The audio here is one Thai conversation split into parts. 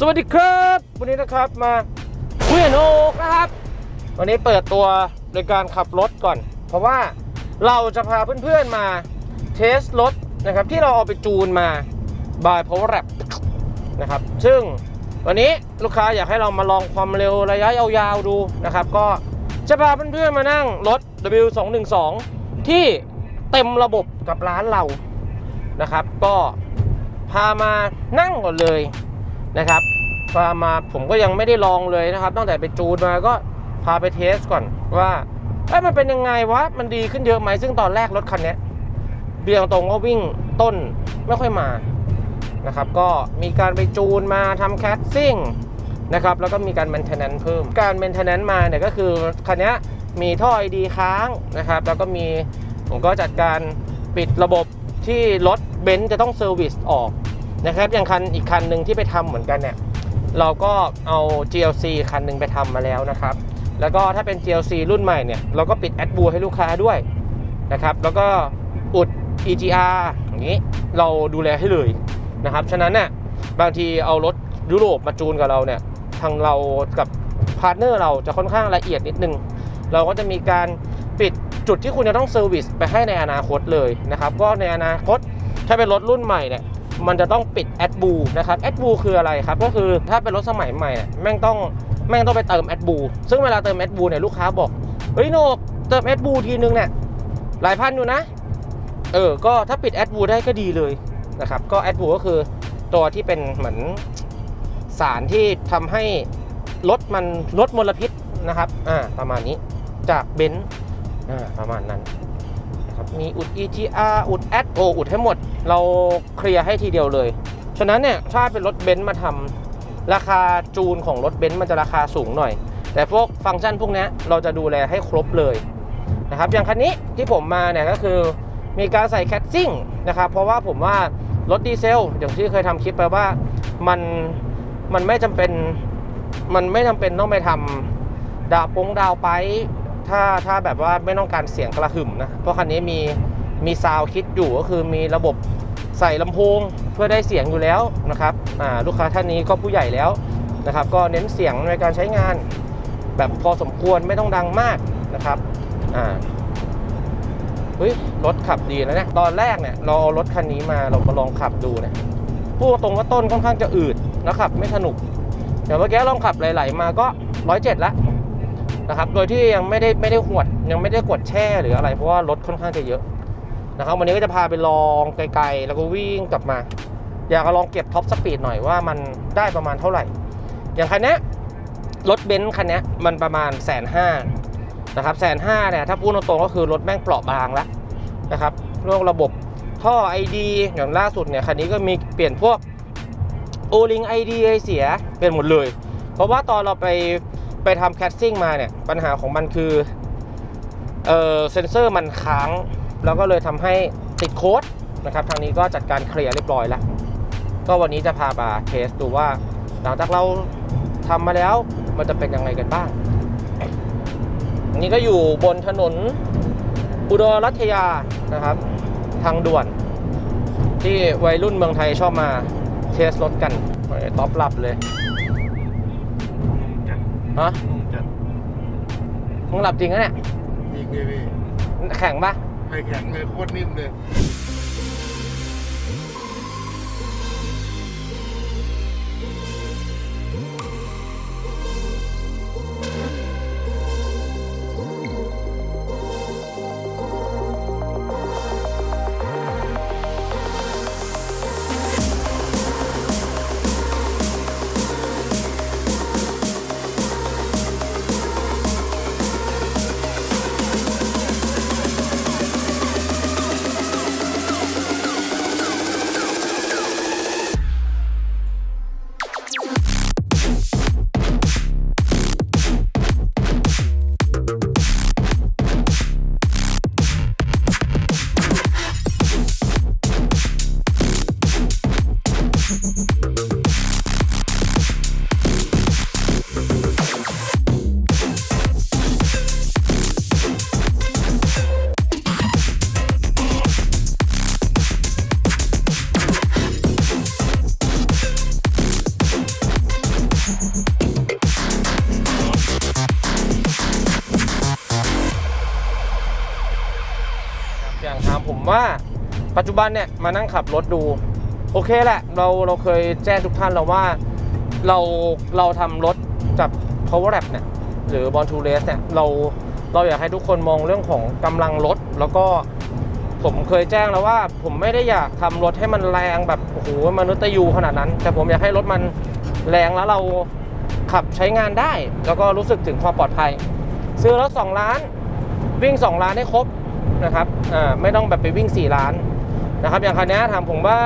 สวัสดีครับ วันนี้นะครับมาคุยกับโนกนะครับ วันนี้เปิดตัวโดยการขับรถก่อน เพราะว่าเราจะพาเพื่อนๆมาเทสรถนะครับที่เราเอาไปจูนมา by Power Lab นะครับ ซึ่งวันนี้ลูกค้าอยากให้เรามาลองความเร็วระยะยาวๆดูนะครับ ก็จะพาเพื่อนๆมานั่งรถ W212 ที่เต็มระบบกับร้านเรานะครับ ก็พามานั่งก่อนเลย นะครับพามาผมก็ยังไม่ได้ลองเลยนะครับตั้งแต่ไปจูนมาก็พาไปเทสก่อนว่าเอ้ยมันเป็นยังไงวะมันดีขึ้นเยอะไหมซึ่งตอนแรกรถคันนี้เบียงตรงก็วิ่งต้นไม่ค่อยมานะครับก็มีการไปจูนมาทำแคสซิ่งนะครับแล้วก็มีการ maintenance เพิ่ม การ maintenance มาเนี่ยก็คือคันนี้มีท่อไอดีค้างนะครับแล้วก็มีผมก็จัดการปิดระบบที่รถเบนซ์จะต้องเซอร์วิสออก นะครับอย่างคันอีกคันหนึ่งที่ไปทำเหมือนกันเนี่ยเราก็เอา GLC คันหนึ่งไปทำมาแล้วนะครับ แล้วก็ถ้าเป็น GLC รุ่นใหม่เนี่ยเราก็ปิดแอดบูให้ลูกค้าด้วยนะครับแล้วก็อุด EGR อย่างนี้เราดูแลให้เลยนะครับฉะนั้นเนี่ยบางทีเอารถยุโรปมาจูนกับเราเนี่ยทางเรากับพาร์ทเนอร์เราจะค่อนข้างละเอียดนิดนึง เราก็จะมีการปิดจุดที่คุณจะต้องเซอร์วิสไปให้ในอนาคตเลยนะครับ ก็ในอนาคตถ้าเป็นรถรุ่นใหม่เนี่ย มันจะต้องปิดแอดบูนะครับแอดบูคืออะไรครับ ก็คือถ้าเป็นรถสมัยใหม่แม่งต้องแม่งต้องไปเติมแอดบูซึ่งเวลาเติมแอดบูเนี่ยลูกค้าบอกเฮ้ยโนกเติมแอดบูทีนึงเนี่ยหลายพันอยู่นะ เออ ก็ถ้าปิดแอดบูได้ก็ดีเลยนะครับ ก็แอดบูก็คือตัวที่เป็นเหมือนสารที่ทำให้รถมันลดมลพิษนะครับ อ่า ประมาณนี้ จากเบนซ์ อ่า ประมาณนั้น มีอุด EGR อุด a d โออุดให้หมด เราเคลียร์ให้ทีเดียวเลย ฉะนั้นเนี่ยถ้าเป็นรถเบนซ์มาทำราคาจูนของรถเบนซ์มันจะราคาสูงหน่อย แต่พวกฟังก์ชันพวกนี้เราจะดูแลให้ครบเลยนะครับอย่างคันนี้ที่ผมมาเนี่ยก็คือมีการใส่แคทซิ่งนะครับเพราะว่าผมว่ารถดีเซลอย่างที่เคยทำคลิปไปว่ามันมันไม่จำเป็นมันไม่จำเป็นต้องไปทำดาวปงดาวไป ถ้าถ้าแบบว่าไม่ต้องการเสียงกระหึ่มนะ เพราะคันนี้มีมีซาวด์คิดอยู่ก็คือมีระบบใส่ลำโพงเพื่อได้เสียงอยู่แล้วนะครับลูกค้าท่านนี้ก็ผู้ใหญ่แล้วนะครับ ก็เน้นเสียงในการใช้งาน แบบพอสมควรไม่ต้องดังมากนะครับอ่าเฮ้ยรถขับดีแล้วเนี่ยตอนแรกเนี่ยเราเอารถคันนี้มาเรามาลองขับดูเนี่ยพูดตรงว่าต้นค่อนข้างจะอืดแล้วขับไม่สนุกเดี๋ยวเมื่อกี้ลองขับไหลๆมาก็ร้อยเจ็ดละ นะครับ โดยที่ยังไม่ได้ไม่ได้หวดยังไม่ได้กดแช่หรืออะไรเพราะว่ารถค่อนข้างจะเยอะนะครับวันนี้ก็จะพาไปลองไกลๆ แล้วก็วิ่งกลับมา อยากลองเก็บท็อปสปีดหน่อยว่ามันได้ประมาณเท่าไหร่ อย่างคันนี้รถเบนซ์คันนี้มันประมาณแสนห้านะครับแสนห้าเนี่ยถ้าพูดตรงๆก็คือรถแม่งเปราะบางแล้วนะครับเรื่องระบบท่อ ID อย่างล่าสุดเนี่ยคันนี้ก็มีเปลี่ยนพวกโอลิงไอดีเสียเปลี่ยนหมดเลย เพราะว่าตอนเราไป ไปทำแคสซิ่งมาเนี่ย ปัญหาของมันคือเออเซนเซอร์มันค้าง แล้วก็เลยทำให้ติดโค้ดนะครับทางนี้ก็จัดการเคลียร์เรียบร้อยแล้ว ก็วันนี้จะพามาเทสดูว่า หลังจากเราทำมาแล้วมันจะเป็นยังไงกันบ้างอันนี้ก็อยู่บนถนนอุดรรัตยานะครับ ทางด่วน ที่วัยรุ่นเมืองไทยชอบมาเทสรถกันท็อปลับเลย ฮะนุ่มจัดมึงหลับจริงนะเนี่ยจริงเลยพี่แข็งปะไข่แข็งเลยโคตรนิ่มเลย อย่างถามผมว่าปัจจุบันเนี่ยมานั่งขับรถดู โอเคแหละ เราเราเคยแจ้งทุกท่านแล้วว่าเราเราทำรถกับ power lap เนี่ยหรือ born to race เนี่ยเราเราอยากให้ทุกคนมองเรื่องของกำลังรถ แล้วก็ผมเคยแจ้งแล้วว่า ผมไม่ได้อยากทำรถให้มันแรงแบบโอ้โหมนุษย์ตะยูขนาดนั้น แต่ผมอยากให้รถมันแรงแล้วเราขับใช้งานได้ แล้วก็รู้สึกถึงความปลอดภัย ซื้อรถ2ล้าน วิ่ง 2 ล้านให้ครบ นะครับอ่าไม่ต้องแบบไปวิ่ง 4 ล้านนะครับ อย่างคันนี้ถามผมว่า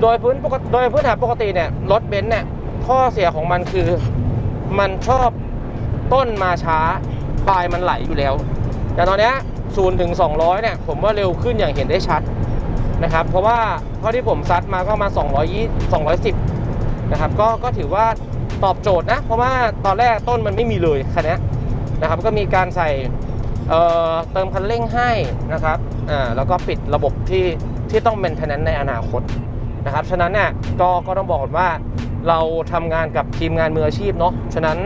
โดยพื้นโดยพื้นฐานปกติเนี่ยรถเบนซ์เนี่ยข้อเสียของมันคือมันชอบต้นมาช้าปลายมันไหลอยู่แล้ว แต่ตอนนี้ศูนย์ถึง 200 เนี่ย ผมว่าเร็วขึ้นอย่างเห็นได้ชัดนะครับ เพราะว่าเท่าที่ผมซัดมาก็มา220 210 นะครับ ก็ก็ถือว่าตอบโจทย์นะ เพราะว่าตอนแรกต้นมันไม่มีเลยคันนี้นะครับ ก็มีการใส่ เเติมคันเร่งให้นะครับอ่าแล้วก็ปิดระบบที่ที่ต้องเป็นทนนในอนาคตนะครับฉะนั้นเนี่ยก็ก็ต้องบอกก่อนว่าเราทำงานกับทีมงานมืออาชีพเนาะฉะนั้น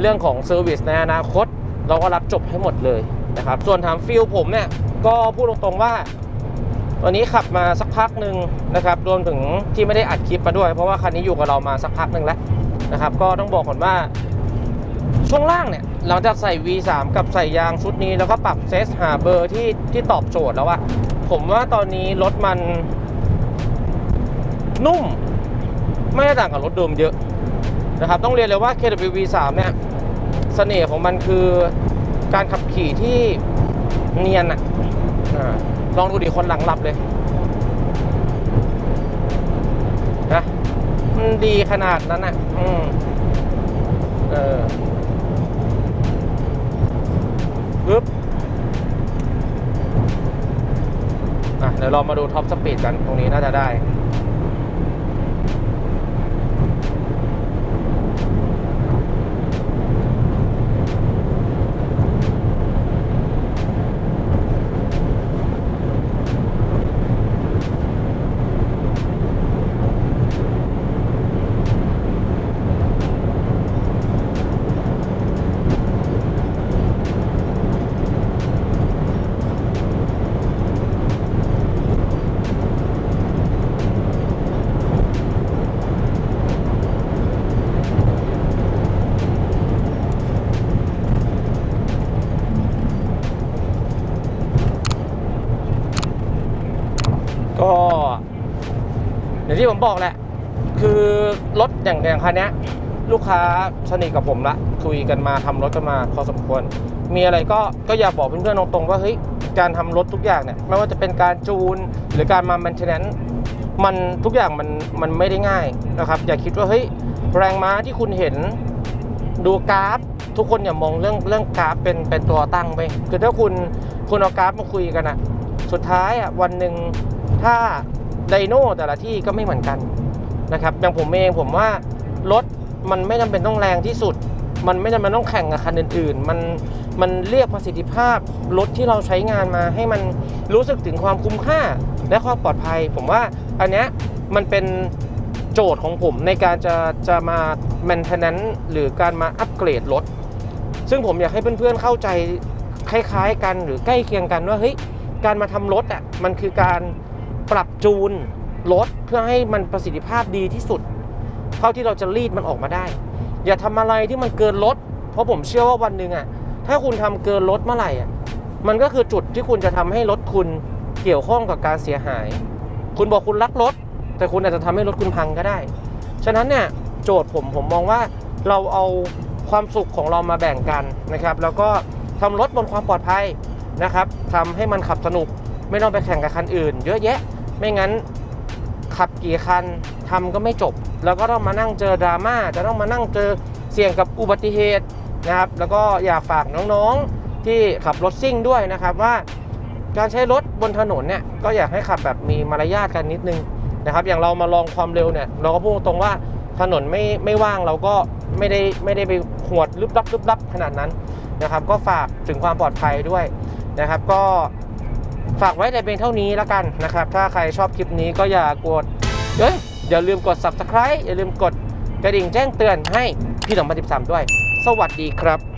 เรื่องของเซอร์วิสในอนาคต เราก็รับจบให้หมดเลยนะครับ ส่วนถามฟิลผมเนี่ยก็พูดตรงๆว่าตอนนี้ขับมาสักพักหนึ่งนะครับรวมถึงที่ไม่ได้อัดคลิปมาด้วย เพราะว่าคันนี้อยู่กับเรามาสักพักหนึ่งแล้วนะครับ ก็ต้องบอกก่อนว่าช่วงล่างเนี่ย หลังจากใส่ V3 กับใส่ยางชุดนี้แล้วก็ปรับเซสหาเบอร์ที่ที่ตอบโจทย์แล้วอะผมว่าตอนนี้รถมัน นุ่ม ไม่ได้ต่างกับรถเดิมเยอะนะครับ ต้องเรียนเลยว่า KWV 3เนี่ยเสน่ห์ของมันคือการขับขี่ที่เนียนอะอะลองดูดิคนหลังหลับเลยนะมันดีขนาดนั้นอะอืมเออ ปึ๊บอะเดี๋ยวเรามาดูท็อปสปีดกันตรงนี้น่าจะได้ ก็อย่างที่ผมบอกแหละ คือรถอย่างอย่างคันนี้ลูกค้าสนิทกับผมละคุยกันมาทำรถกันมาพอสมควร มีอะไรก็ก็อยากบอกเพื่อนๆตรงๆว่าเฮ้ยการทำรถทุกอย่างเนี่ยไม่ว่าจะเป็นการจูนหรือการมา maintenance มันทุกอย่างมันมันไม่ได้ง่ายนะครับ อย่าคิดว่าเฮ้ยแรงม้าที่คุณเห็นดูกราฟ ทุกคนอย่ามองเรื่องเรื่องกราฟเป็นเป็นตัวตั้งไป คือถ้าคุณคุณเอากราฟมาคุยกันอะสุดท้ายอะวันหนึ่ง ถ้าไดโน่แต่ละที่ก็ไม่เหมือนกันนะครับอย่างผมเองผมว่ารถมันไม่จำเป็นต้องแรงที่สุด มันไม่จำเป็นต้องแข่งกับคันอื่นๆ มันมันเรียกประสิทธิภาพรถที่เราใช้งานมาให้มันรู้สึกถึงความคุ้มค่าและความปลอดภัย ผมว่าอันเนี้ยมันเป็นโจทย์ของผมในการจะจะมา maintenance หรือการมาอัปเกรดรถ ซึ่งผมอยากให้เพื่อนๆเข้าใจคล้ายๆกันหรือใกล้เคียงกันว่าเฮ้ยการมาทำรถอะมันคือการ ปรับจูนรถเพื่อให้มันประสิทธิภาพดีที่สุด เท่าที่เราจะรีดมันออกมาได้ อย่าทำอะไรที่มันเกินรถเพราะผมเชื่อว่าวันหนึ่งอะถ้าคุณทำเกินรถเมื่อไหร่อะมันก็คือจุดที่คุณจะทำให้รถคุณเกี่ยวข้องกับการเสียหาย คุณบอกคุณรักรถ แต่คุณอาจจะทำให้รถคุณพังก็ได้ ฉะนั้นเนี่ยโจทย์ผมผมมองว่าเราเอาความสุขของเรามาแบ่งกันนะครับ แล้วก็ทำรถบนความปลอดภัยนะครับทำให้มันขับสนุก ไม่ต้องไปแข่งกับคันอื่น เยอะแยะ ไม่งั้นขับกี่คันทำก็ไม่จบ แล้วก็ต้องมานั่งเจอดราม่าจะต้องมานั่งเจอเสี่ยงกับอุบัติเหตุนะครับ แล้วก็อยากฝากน้องๆที่ขับรถซิ่งด้วยนะครับว่า การใช้รถบนถนนเนี่ยก็อยากให้ขับแบบมีมารยาทกันนิดนึงนะครับ อย่างเรามาลองความเร็วเนี่ยเราก็พูดตรงว่าถนนไม่ไม่ว่างเราก็ไม่ได้ไม่ได้ไปหวดลึบลับลึบลับขนาดนั้นนะครับ ก็ฝากถึงความปลอดภัยด้วยนะครับ ก็ ฝากไว้แต่เพียงเท่านี้แล้วกันนะครับ ถ้าใครชอบคลิปนี้ก็อย่ากดเอ้ยอย่าลืมกด subscribe อย่าลืมกดกระดิ่งแจ้งเตือนให้พี่หนองพันสิบสามด้วย สวัสดีครับ